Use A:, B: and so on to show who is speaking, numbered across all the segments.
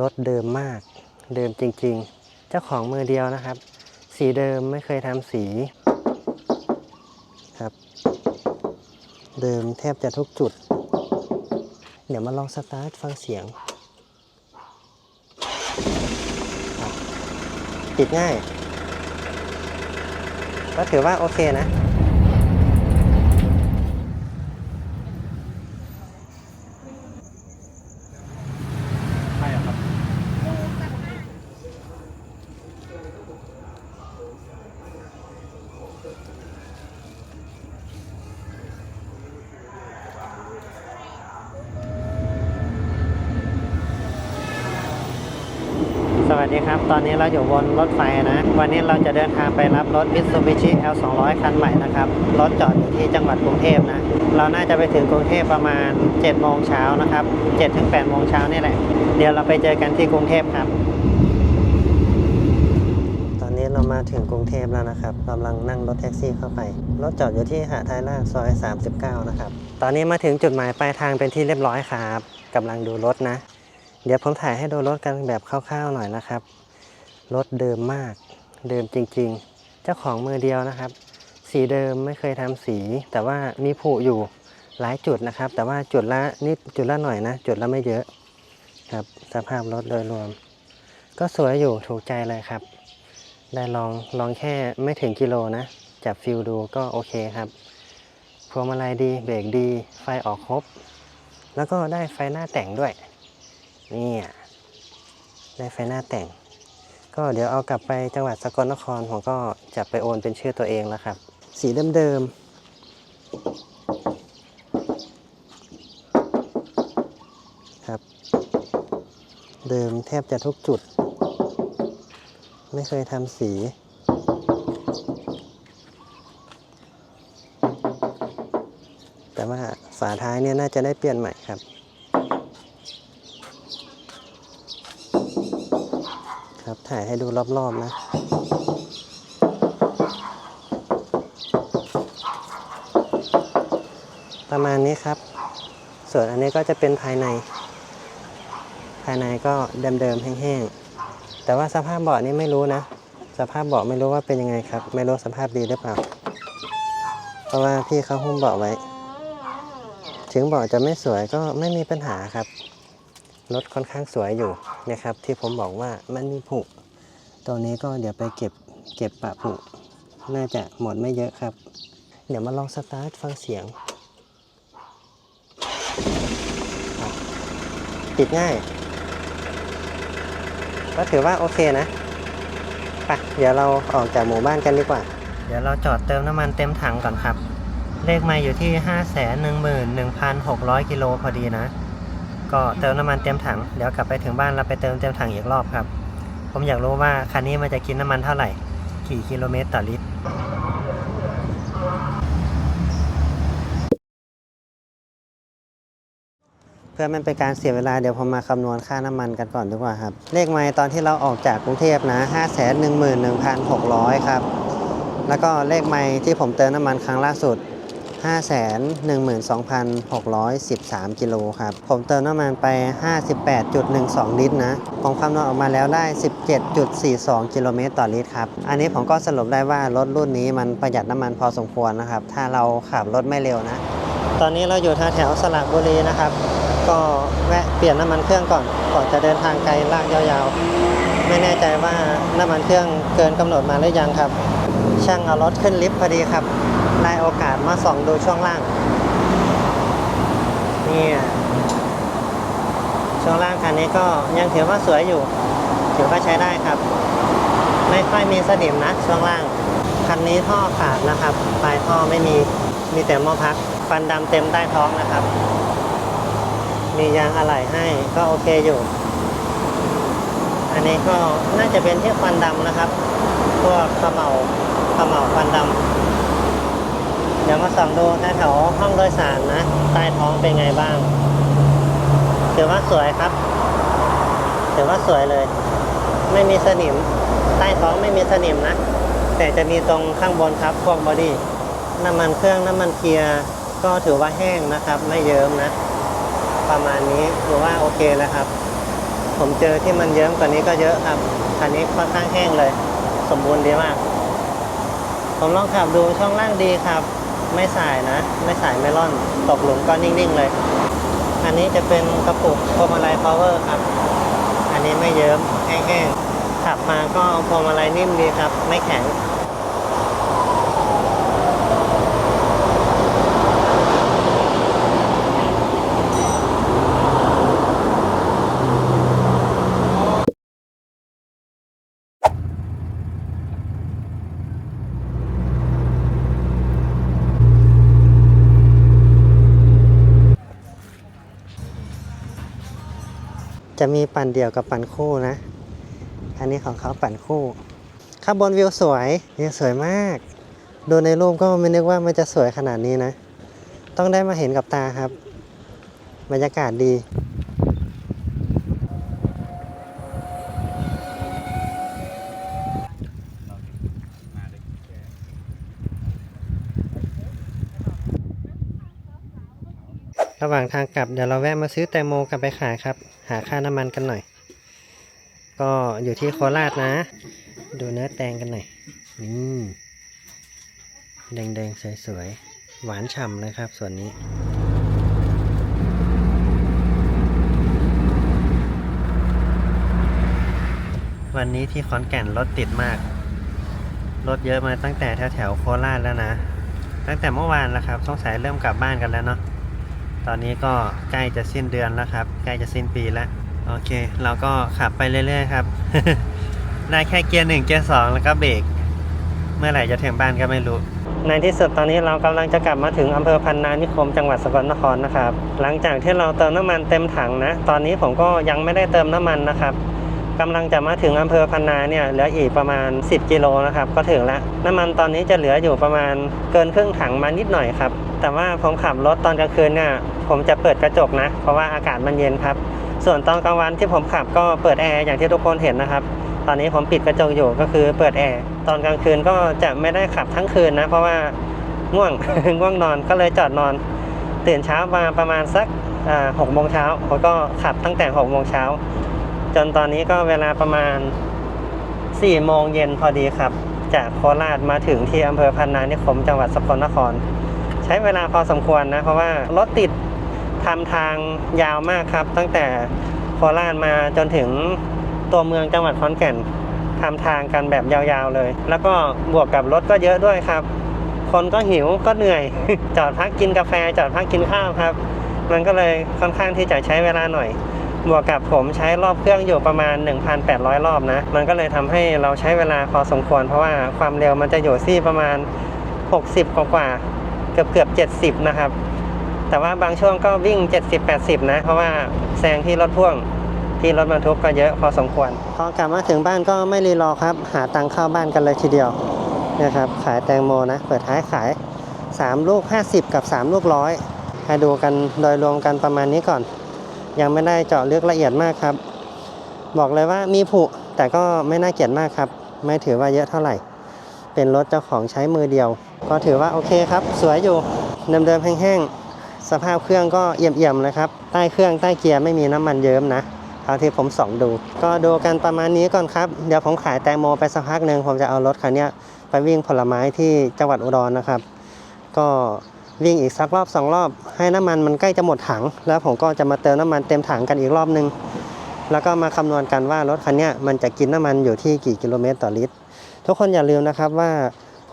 A: รถเดิมมาก เดิมจริงๆ เจ้าของมือเดียวนะครับ สีเดิมไม่เคยทำสีครับ เดิมแทบจะทุกจุด เดี๋ยวมาลองสตาร์ทฟังเสียงครับปิดง่าย ก็ถือว่าโอเคนะ ดีครับ ตอนนี้เราอยู่บนรถไฟนะ วันนี้เราจะเดินทางไปรับรถ Mitsubishi L200 คันใหม่นะครับ รถจอดอยู่ที่จังหวัดกรุงเทพนะ เราน่าจะไปถึงกรุงเทพประมาณ7โมงเช้านะครับ7ถึง8โมงเช้านี่แหละ เดี๋ยวเราไปเจอกันที่กรุงเทพครับ ตอนนี้เรามาถึงกรุงเทพแล้วนะครับกำลังนั่งรถแท็กซี่เข้าไป รถจอดอยู่ที่หาดไทยล่างซอย 39 นะครับ ตอนนี้มาถึงจุดหมายปลายทางเป็นที่เรียบร้อยครับกำลังดูรถนะ เดี๋ยวผมถ่ายให้ดูรถกันแบบคร่าวๆหน่อยนะครับ รถเดิมมาก เดิมจริงๆ เจ้าของมือเดียวนะครับ สีเดิมไม่เคยทำสี แต่ว่ามีผุอยู่หลายจุดนะครับ แต่ว่าจุดละนิดจุดละหน่อยนะ จุดละไม่เยอะครับ สภาพรถโดยรวม ก็สวยอยู่ถูกใจเลยครับ ได้ลองลองแค่ไม่ถึงกิโลนะ จับฟิลดูก็โอเคครับพวงมาลัยดีเบรกดี ไฟออกครบ แล้วก็ได้ไฟหน้าแต่งด้วย นี่อะได้ไฟหน้าแต่ง ก็เดี๋ยวเอากลับไปจังหวัดสกลนครผมก็จะไปโอนเป็นชื่อตัวเองแล้วครับ สีเดิมๆครับ เดิมแทบจะทุกจุด ไม่เคยทำสีแต่ว่าฝาท้ายเนี่ยน่าจะได้เปลี่ยนใหม่ครับ ครับ ถ่ายให้ดูรอบๆนะประมาณนี้ครับ ส่วนอันนี้ก็จะเป็นภายใน ภายในก็เดิมๆแห้งๆ แต่ว่าสภาพเบาะนี่ไม่รู้นะ สภาพเบาะไม่รู้ว่าเป็นยังไงครับ ไม่รู้สภาพดีหรือเปล่า เพราะว่าพี่เขาหุ้มเบาะไว้ ถึงเบาะจะไม่สวยก็ไม่มีปัญหาครับ รถค่อนข้างสวยอยู่นะครับ ที่ผมบอกว่ามันมีผุ ตัวนี้ก็เดี๋ยวไปเก็บเก็บปะผุน่าจะหมดไม่เยอะครับ เดี๋ยวมาลองสตาร์ทฟังเสียงครับปิดง่าย ก็ถือว่าโอเคนะไปเดี๋ยวเราออกจากหมู่บ้านกันดีกว่า เดี๋ยวเราจอดเติมน้ำมันเต็มถังก่อนครับ เลขไมาอยู่ที่5 1 1 6 0 0 กิโลพอดีนะ ก็เติมน้ำมันเต็มถัง เดี๋ยวกลับไปถึงบ้านเราไปเติมเต็มถังอีกรอบครับ ผมอยากรู้ว่าคันนี้มันจะกินน้ำมันเท่าไหร่ กี่กิโลเมตรต่อลิตร เพื่อไม่เป็นการเสียเวลาเดี๋ยวผมมาคำนวณค่าน้ำมันกันก่อนดีกว่าครับ เลขไมล์ตอนที่เราออกจากกรุงเทพนะ 5 1 1 6 0 0 ครับ แล้วก็เลขไมล์ที่ผมเติมน้ำมันครั้งล่าสุด 512,613 กิโลครับ ผมเติมน้ำมันไป 58.12 ลิตรนะผมคำนวณออกมาแล้วได้ 17.42 กิโลเมตรต่อลิตรครับ อันนี้ผมก็สรุปได้ว่ารถรุ่นนี้มันประหยัดน้ำมันพอสมควรนะครับ ถ้าเราขับรถไม่เร็วนะ ตอนนี้เราอยู่แถวสระบุรีนะครับ ก็แวะเปลี่ยนน้ำมันเครื่องก่อน ก่อนจะเดินทางไกลลากยาวๆ ไม่แน่ใจว่าน้ำมันเครื่องเกินกำหนดมาหรือยังครับ ช่างเอารถขึ้นลิฟต์พอดีครับได้โอกาสมาส่องดูช่วงล่างนี่ช่วงล่างคันนี้ก็ยังถือว่าสวยอยู่ ถือว่าใช้ได้ครับ ไม่ค่อยมีสนิมนะช่วงล่าง คันนี้ท่อขาดนะครับ ปลายท่อไม่มี มีแต่หม้อพัก ฟันดำเต็มใต้ท้องนะครับ มียางอะไหล่ให้ก็โอเคอยู่ อันนี้ก็น่าจะเป็นที่ควันดำนะครับ พวกเขมเหลา ขมเหลาควันดำเดี๋ยวมาส่องดูแถวห้องโดยสารนะ ใต้ท้องเป็นไงบ้างถือว่าสวยครับถือว่าสวยเลย ไม่มีสนิม ใต้ท้องไม่มีสนิมนะ แต่จะมีตรงข้างบนครับพวกบอดี้น้ำมันเครื่องน้ำมันเกียร์ก็ถือว่าแห้งนะครับ ไม่เยิ้มนะ ประมาณนี้ถือว่าโอเคแล้วครับ ผมเจอที่มันเยิ้มกว่านี้ก็เยอะครับคันนี้ค่อนข้างแห้งเลย สมบูรณ์ดีมาก ผมลองขับดูช่องล่างดีครับ ไม่สายนะ ไม่สายไม่ร่อน ตกหลุมก็นิ่ง ๆ เลย อันนี้จะเป็นกระปุกพวงมาลัยพาวเวอร์ครับ อันนี้ไม่เยิ้มแห้งๆขับมาก็พวงมาลัยนิ่มดีครับ ไม่แข็ง จะมีปั่นเดี่ยวกับปั่นคู่นะ อันนี้ของเขาปั่นคู่ ข้างบนวิวสวยวิวสวยมาก ดูในรูปก็ไม่นึกว่ามันจะสวยขนาดนี้นะ ต้องได้มาเห็นกับตาครับ บรรยากาศดี
B: มาเลยแค่
A: ระหว่างทางกลับเดี๋ยวเราแวะมาซื้อแตงโมกลับไปขายครับ หาค่าน้ำมันกันหน่อย ก็อยู่ที่โคราชนะ ดูเนื้อแตงกันหน่อยอืมแดงๆสวยๆหวานฉ่ำเลยครับ ส่วนนี้วันนี้ที่ขอนแก่นรถติดมาก รถเยอะมาตั้งแต่แถวแถวๆโคราชแล้วนะ ตั้งแต่เมื่อวานแล้วครับสงสัยเริ่มกลับบ้านกันแล้วเนาะ ตอนนี้ก็ใกล้จะสิ้นเดือนแล้วครับ ใกล้จะสิ้นปีแล้ว โอเค เราก็ขับไปเรื่อยๆครับ ได้แค่เกียร์หนึ่งเกียร์สองแล้วก็เบรก เมื่อไหร่จะถึงบ้านก็ไม่รู้ ในที่สุดตอนนี้เรากำลังจะกลับมาถึงอำเภอพันนานิคมจังหวัดสกลนครนะครับ หลังจากที่เราเติมน้ำมันเต็มถังนะ ตอนนี้ผมก็ยังไม่ได้เติมน้ำมันนะครับกำลังจะมาถึงอำเภอพันนาเนี่ยเหลืออีกประมาณ 10 กิโลนะครับ ก็ถึงแล้วน้ำมันตอนนี้จะเหลืออยู่ประมาณเกินครึ่งถังมานิดหน่อยครับ แต่ว่าผมขับรถตอนกลางคืนเนี่ยผมจะเปิดกระจกนะ เพราะว่าอากาศมันเย็นครับ ส่วนตอนกลางวันที่ผมขับก็เปิดแอร์อย่างที่ทุกคนเห็นนะครับ ตอนนี้ผมปิดกระจกอยู่ก็คือเปิดแอร์ตอนกลางคืนก็จะไม่ได้ขับทั้งคืนนะ เพราะว่าง่วงง่วงนอนก็เลยจอดนอน ตื่นเช้ามาประมาณสักหกโมงเช้าผมก็ขับตั้งแต่หกโมงเช้าจนตอนนี้ก็เวลาประมาณ4ี่โมงเย็นพอดีครับ จากโคราชมาถึงที่อำเภอพันนานิคมจังหวัดสกลนคร ใช้เวลาพอสมควรนะ เพราะว่ารถติดทำทางยาวมากครับ ตั้งแต่โคราชมาจนถึงตัวเมืองจังหวัดขอนแก่นทำทางกันแบบยาวๆเลย แล้วก็บวกกับรถก็เยอะด้วยครับ คนก็หิวก็เหนื่อย จอดพักกินกาแฟ จอดพักกินข้าวครับ มันก็เลยค่อนข้างที่จะใช้เวลาหน่อย บวกกับผมใช้รอบเครื่องอยู่ประมาณ 1,800 รอบนะ มันก็เลยทำให้เราใช้เวลาพอสมควร เพราะว่าความเร็วมันจะอยู่ที่ประมาณ 60 กว่า กว่าๆเกือบเกือบ70นะครับ แต่ว่าบางช่วงก็วิ่ง70-80นะ เพราะว่าแซงที่รถพ่วงที่รถบรรทุกก็เยอะพอสมควร พอกลับมาถึงบ้านก็ไม่รีรอครับ หาตังค์เข้าบ้านกันเลยทีเดียวนี่ยครับ ขายแตงโมนะ เปิดท้ายขาย 3 ลูก 50 กับ 3 ลูกร้อยให้ดูกันโดยรวมกันประมาณนี้ก่อน ยังไม่ได้เจาะลึกละเอียดมากครับ บอกเลยว่ามีผุแต่ก็ไม่น่าเกลียดมากครับ ไม่ถือว่าเยอะเท่าไหร่ เป็นรถเจ้าของใช้มือเดียว ก็ถือว่าโอเคครับ สวยอยู่เดิมๆแห้งๆ สภาพเครื่องก็เอี่ยมๆเลยครับ ใต้เครื่องใต้เกียร์ไม่มีน้ำมันเยิ้มนะเท่าที่ผมส่องดู ก็ดูกันประมาณนี้ก่อนครับ เดี๋ยวผมขายแตงโมไปสักพักหนึ่งผมจะเอารถคันนี้ไปวิ่งผลไม้ที่จังหวัดอุดรนะครับ ก็วิ่งอีกสักรอบสองรอบ ให้น้ำมันมันใกล้จะหมดถัง แล้วผมก็จะมาเติมน้ำมันเต็มถังกันอีกรอบนึง แล้วก็มาคำนวณกันว่ารถคันนี้มันจะกินน้ำมันอยู่ที่กี่กิโลเมตรต่อลิตร ทุกคนอย่าลืมนะครับว่า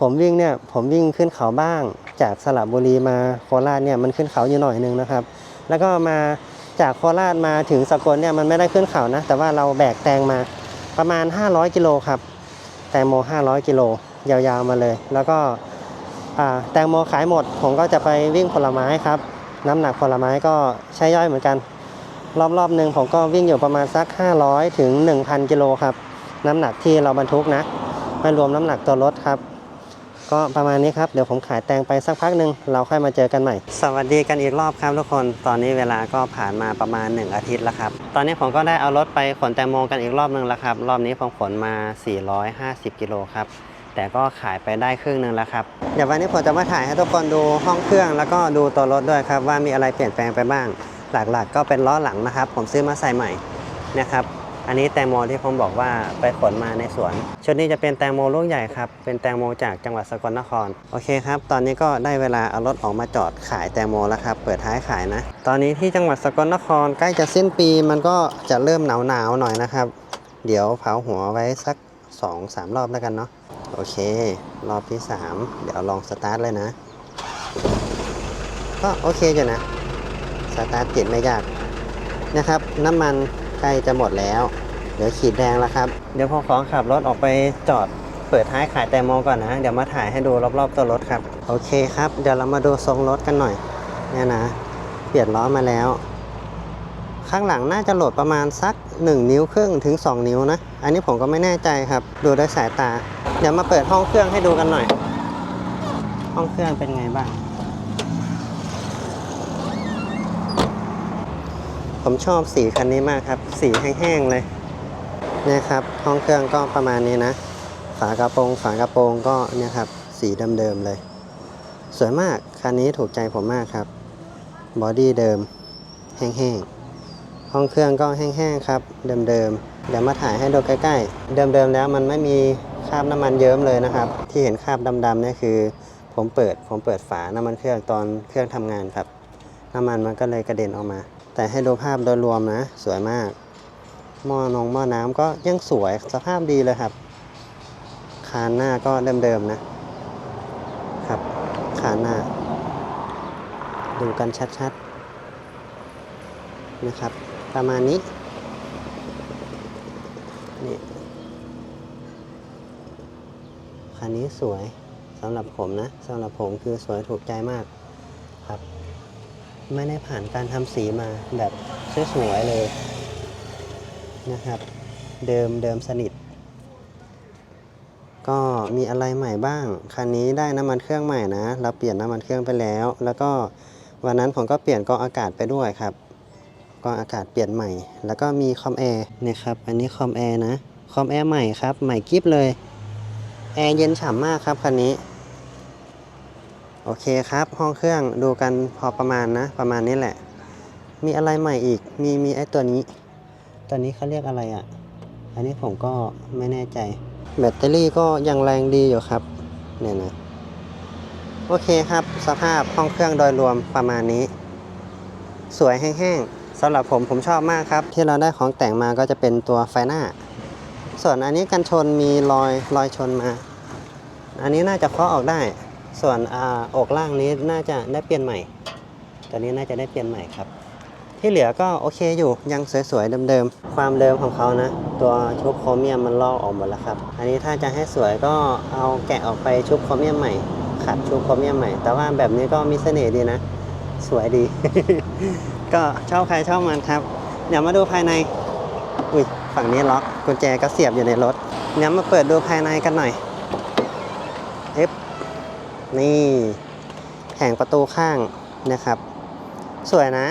A: ผมวิ่งเนี่ยผมวิ่งขึ้นเขาบ้าง จากสระบุรีมาโคราชเนี่ยมันขึ้นเขาอยู่หน่อยนึงนะครับ แล้วก็มาจากโคราชมาถึงสกลเนี่ยมันไม่ได้ขึ้นเขานะ แต่ว่าเราแบกแตงมาประมาณ 500กิโลครับ แตงโม 500กิโลยาวๆมาเลย แล้วก็แตงโมขายหมด ผมก็จะไปวิ่งผลไม้ครับ น้ำหนักผลไม้ก็ใช้ย่อยเหมือนกัน รอบๆหนึ่งผมก็วิ่งอยู่ประมาณสัก 500ถึง1,000กิโลครับ น้ำหนักที่เราบรรทุกนะไม่รวมน้ำหนักตัวรถครับ ก็ประมาณนี้ครับ เดี๋ยวผมขายแตงไปสักพักหนึ่งเราค่อยมาเจอกันใหม่ สวัสดีกันอีกรอบครับทุกคน ตอนนี้เวลาก็ผ่านมาประมาณ 1 อาทิตย์แล้วครับ ตอนนี้ผมก็ได้เอารถไปขนแตงโมกันอีกรอบหนึ่งแล้วครับ รอบนี้ผมขนมา 450 กิโลครับแต่ก็ขายไปได้ครึ่งหนึ่งแล้วครับเดี๋ยววันนี้ผมจะมาถ่ายให้ทุกคนดูห้องเครื่องแล้วก็ดูตัวรถด้วยครับว่ามีอะไรเปลี่ยนแปลงไปบ้าง หลักๆก็เป็นล้อหลังนะครับ ผมซื้อมาใส่ใหม่นะครับ อันนี้แตงโมที่ผมบอกว่าไปขนมาในสวน ชุดนี้จะเป็นแตงโมลูกใหญ่ครับ เป็นแตงโมจากจังหวัดสกลนคร โอเคครับ ตอนนี้ก็ได้เวลาเอารถออกมาจอดขายแตงโมแล้วครับ เปิดท้ายขายนะ ตอนนี้ที่จังหวัดสกลนครใกล้จะสิ้นปีมันก็จะเริ่มหนาวหนาวๆหน่อยนะครับ เดี๋ยวเผาหัวไว้สัก 2-3 รอบแล้วกันเนาะ โอเค รอบที่ 3 เดี๋ยวลองสตาร์ทเลยนะ ก็โอเคอยู่นะ สตาร์ทติดไม่ยากนะครับ น้ำมัน ใกล้จะหมดแล้ว เดี๋ยวขีดแดงแล้วครับ เดี๋ยวผมของขับรถออกไปจอดเปิดท้ายขายแตงโมก่อนนะ เดี๋ยวมาถ่ายให้ดูรอบๆตัวรถครับ โอเคครับ เดี๋ยวเรามาดูทรงรถกันหน่อย เนี่ยนะ เปลี่ยนล้อมาแล้ว ข้างหลังน่าจะโหลดประมาณสัก 1 นิ้วครึ่งถึง 2 นิ้วนะ อันนี้ผมก็ไม่แน่ใจครับ ดูด้วยสายตา เดี๋ยวมาเปิดห้องเครื่องให้ดูกันหน่อย ห้องเครื่องเป็นไงบ้าง ผมชอบสีคันนี้มากครับ สีแห้งๆเลยเนี่ยครับห้องเครื่องก็ประมาณนี้นะ ฝากระโปรงฝากระโปรงก็เนี่ยครับ สีเดิมๆเลย สวยมากคันนี้ถูกใจผมมากครับบอดี้เดิม แห้งๆห้องเครื่องก็แห้งๆครับ เดิมๆเดี๋ยวมาถ่ายให้ดูใกล้ๆ เดิมๆแล้วมันไม่มีคราบน้ำมันเยิ้มเลยนะครับ ที่เห็นคราบดำๆนี่คือ ผมเปิดผมเปิดฝาน้ำมันเครื่องตอนเครื่องทำงานครับ น้ำมันมันก็เลยกระเด็นออกมา แต่ให้ดูภาพโดยรวมนะ สวยมาก หม้อนงหม้อน้ำก็ยังสวยสภาพดีเลยครับ คานหน้าก็เดิมๆนะ ครับ คานหน้า ดูกันชัดๆ นะครับ ประมาณนี้ นี่คันนี้สวยสำหรับผมนะสำหรับผมคือสวยถูกใจมากครับ ไม่ได้ผ่านการทำสีมาแบบสวยๆเลยนะครับ เดิมเดิมสนิท ก็มีอะไรใหม่บ้างคันนี้ได้น้ำมันเครื่องใหม่นะ เราเปลี่ยนน้ำมันเครื่องไปแล้ว แล้วก็วันนั้นผมก็เปลี่ยนกองอากาศไปด้วยครับกองอากาศเปลี่ยนใหม่ แล้วก็มีคอมแอร์นี่ยครับอันนี้คอมแอร์นะคอมแอร์ใหม่ครับ ใหม่กิฟเลยแอร์เย็นฉ่ำมากครับคันนี้ โอเคครับ ห้องเครื่องดูกันพอประมาณนะ ประมาณนี้แหละ มีอะไรใหม่อีก มีมีไอ้ตัวนี้ ตัวนี้เขาเรียกอะไรอะ อันนี้ผมก็ไม่แน่ใจ แบตเตอรี่ก็ยังแรงดีอยู่ครับ เนี่ยนะโอเคครับ สภาพห้องเครื่องโดยรวมประมาณนี้ สวยแห้งๆสำหรับผมผมชอบมากครับ ที่เราได้ของแต่งมาก็จะเป็นตัวไฟหน้า ส่วนอันนี้กันชนมีรอยรอยชนมา อันนี้น่าจะเคาะออกได้ ส่วนอาอกล่างนี้น่าจะได้เปลี่ยนใหม่ ตัวนี้น่าจะได้เปลี่ยนใหม่ครับ ที่เหลือก็โอเคอยู่ยังสวยๆเดิมๆ ความเดิมของเขานะ ตัวชุบโครเมียมมันลอกออกหมดแล้วครับ อันนี้ถ้าจะให้สวยก็เอาแกะออกไปชุบโครเมียมใหม่ขัดชุบโครเมียมใหม่ แต่ว่าแบบนี้ก็มีเสน่ห์ดีนะ สวยดี ก็ชอบใครชอบมันครับ เดี๋ยวมาดูภายใน อุ้ยฝั่งนี้ล็อกกุญแจก็เสียบอยู่ในรถเดี๋ยวมาเปิดดูภายในกันหน่อย นี่แผงประตูข้างนะครับ สวยนะ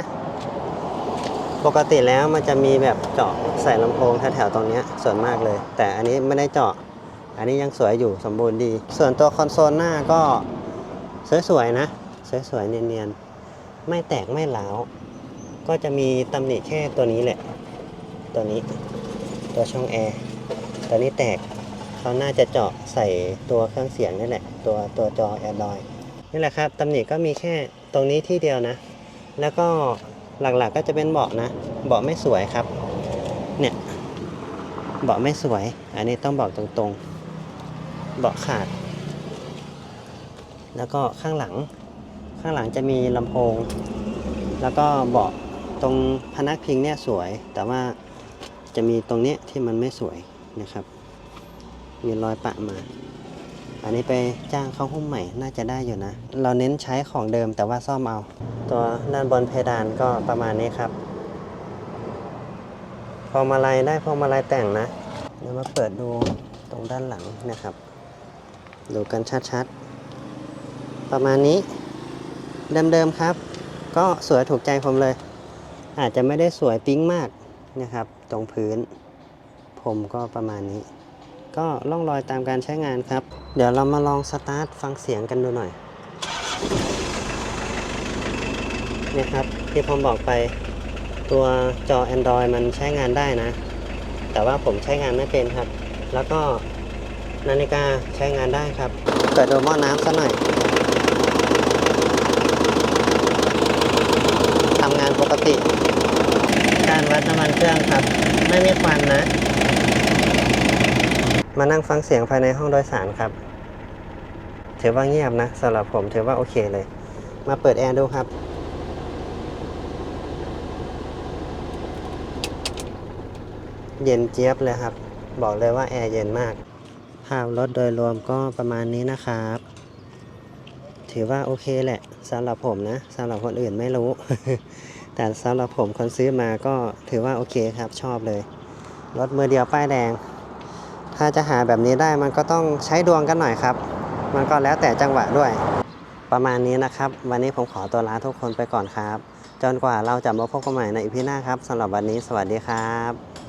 A: ปกติแล้วมันจะมีแบบเจาะใส่ลำโพงแถวๆตรงนี้ส่วนมากเลย แต่อันนี้ไม่ได้เจาะ อันนี้ยังสวยอยู่สมบูรณ์ดี ส่วนตัวคอนโซลหน้าก็สวยๆนะ สวยๆเนียนๆ ไม่แตกไม่หลาวก็จะมีตำหนิแค่ตัวนี้แหละ ตัวนี้ ตัวช่องแอร์ ตัวนี้แตก เขาน่าจะเจาะใส่ตัวเครื่องเสียงนี่แหละ ตัวตัวจอแอร์ดอยนี่แหละครับตำหนิก็มีแค่ตรงนี้ที่เดียวนะ แล้วก็หลักๆก็จะเป็นเบาะนะ เบาะไม่สวยครับ เนี่ย เบาะไม่สวย อันนี้ต้องบอกตรงๆ เบาะขาด แล้วก็ข้างหลัง ข้างหลังจะมีลำโพง แล้วก็เบาะตรงพนักพิงเนี่ยสวย แต่ว่าจะมีตรงเนี้ยที่มันไม่สวยนะครับ มีรอยปะมา อันนี้ไปจ้างเข้าหุ้มใหม่น่าจะได้อยู่นะ เราเน้นใช้ของเดิมแต่ว่าซ่อมเอา ตัวด้านบนเพดานก็ประมาณนี้ครับ พวงมาลัยได้พวงมาลัยแต่งนะเดี๋ยวมาเปิดดูตรงด้านหลังนะครับ ดูกันชัดๆ ประมาณนี้ เดิมๆครับ ก็สวยถูกใจผมเลย อาจจะไม่ได้สวยปิ๊งมากนะครับ ตรงพื้น ผมก็ประมาณนี้ ก็ล่องรอยตามการใช้งานครับ เดี๋ยวเรามาลองสตาร์ทฟังเสียงกันดูหน่อยเนี่ยครับที่ผมบอกไปตัวจอ Android มันใช้งานได้นะ แต่ว่าผมใช้งานไม่เป็นครับ แล้วก็นาฬิกาใช้งานได้ครับเปิดดูหม้อน้ำซะหน่อยทำงานปกติ การวัดน้ำมันเครื่องครับ ไม่มีควันนะ มานั่งฟังเสียงภายในห้องโดยสารครับ ถือว่าเงียบนะสำหรับผมถือว่าโอเคเลย มาเปิดแอร์ดูครับ เย็นเจี๊ยบเลยครับ บอกเลยว่าแอร์เย็นมาก ภาพรถโดยรวมก็ประมาณนี้นะครับ ถือว่าโอเคแหละสำหรับผมนะสำหรับคนอื่นไม่รู้ แต่สำหรับผมคนซื้อมาก็ถือว่าโอเคครับชอบเลย รถมือเดียวป้ายแดง ถ้าจะหาแบบนี้ได้มันก็ต้องใช้ดวงกันหน่อยครับ มันก็แล้วแต่จังหวะด้วย ประมาณนี้นะครับ วันนี้ผมขอตัวลาทุกคนไปก่อนครับ จนกว่าเราจะมาพบกันใหม่ในอีพีหน้าครับสำหรับวันนี้สวัสดีครับ